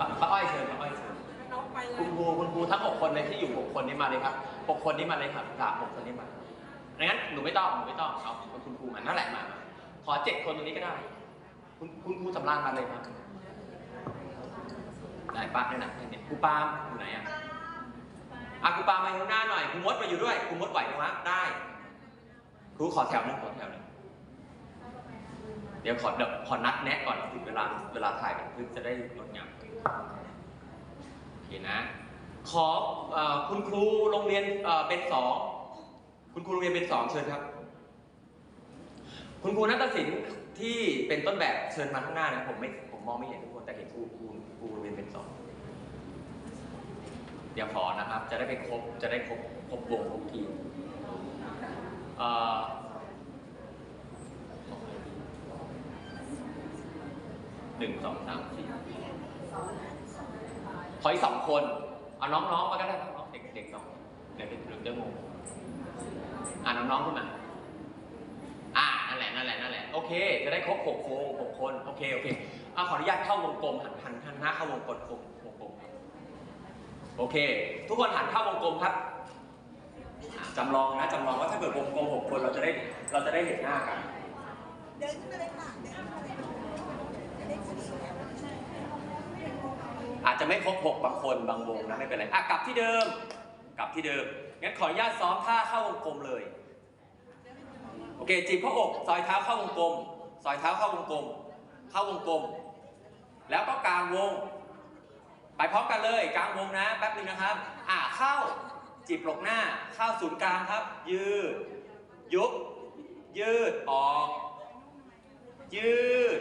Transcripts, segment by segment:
ป้าป้าอ้อยเชิญป้าอ้อยเชิญน้องไปเลคุยณครูคุณครูทั้งหกคนเลยที่อยู่หกคนนี้มาเลยครับหกคนนี้มาเลยครับสามหกคนนี้มางั้นหนูไม่ต้องหนูไม่ต้องเอาคุณครูมานั่นแหละมามาขอเจ็ดคนตรงนี้ก็ได้ คุณคุณครูสำรานมาเลยครับได้ป้าให้หนักให้เนี่ยครูปาล์มอยู่ไหนอะอะครูปาล์มมาข้างหน้าหน่อยครูมดมาอยู่ด้วยครูมดไหวไหมวะได้ครูขอแถวหนึงขอแถวหนึง เดี๋ยวขอเดี๋ยวขอนัดแนะก่อนถึงเวลาเวลาถ่ายกันเพื่อจะได้งดงามโอเคนะ ขอเออคุณครูโรงเรียนเอ่อเป็นสองคุณครูโรงเรียนเป็นสองเชิญครับ คุณครูนัตศิลป์ที่เป็นต้นแบบเชิญมาข้างหน้านะผมไม่ผมมองไม่เห็นทุกคนแต่เห็นครูครูครูโรงเรียนเป็นสองเดี๋ยวขอนะครับ จะได้ไปครบจะได้ครบครบวงครบทีมเอ่อ หนึ่งสองสามสี่ขออีกสองคน เอาน้องๆมาก็ได้น้องเด็กเด็กสองเดี๋ยวเด็กเดี๋ยวงงอ่าน้องๆขึ้นมาอ่านั่นแหละนั่นแหละนั่นแหละโอเค จะได้ครบหกโคนหกคนโอเคโอเคอ่าขออนุญาตเข้าวงกลมหันหันหันหน้าเข้าวงกลมวงกลมโอเค ทุกคนหันเข้าวงกลมครับจำลองนะจำลองว่าถ้าเกิดวงกลมหกคนเราจะได้เราจะได้เห็นหน้ากัน เดินขึ้นมาเลยค่ะเดินขึ้นมาเลยจะได้สีแล้ว อา จจะไม่ครบหกบางคนบางวงนะไม่เป็นไรอะกลับที่เดิม กลับที่เดิมงั้นขออนุญาตซ้อมท่าเข้าวงกลมเลย โอเคจีบเข้าอกซอยเท้าเข้าวงกลมซอยเท้าเข้าวงกลม เข้าวงกลม แล้วก็กลางวง ไปพร้อมกันเลยกลางวงนะแป๊บนึงนะครับ อะเข้าจีบปลกหน้าเข้าศูนย์กลางครับ ยืด ยุบ ยืดออก ยืด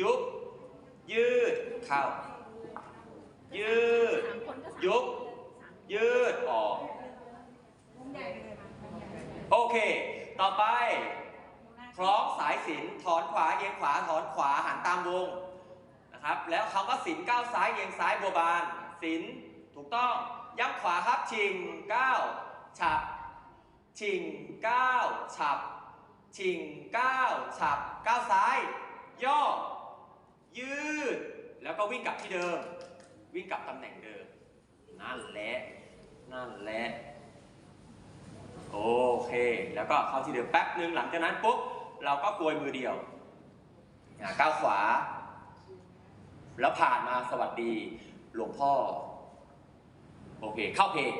ยุบ ยืดเข้า ยืด ยุบ ยืดออก โอเค ต่อไป คล้องสายสินถอนขวาเอียงขวาถอนขวาหันตามวงนะครับ แล้วเขาก็สินก้าวซ้ายเอียงซ้ายบัวบานสินถูกต้องย้ำขวาครับชิงก้าวฉับชิงก้าวฉับชิงก้าวฉับก้าวซ้าย ย่อ ยืด แล้วก็วิ่งกลับที่เดิม วิ่งกลับตำแหน่งเดิม นั่นแหละ นั่นแหละ โอเค แล้วก็เข้าที่เดิมแป๊บหนึ่งหลังจากนั้นปุ๊บ เราก็กลวยมือเดียวก้าวขวา แล้วผ่านมาสวัสดี หลวงพ่อ โอเค เข้าเพลง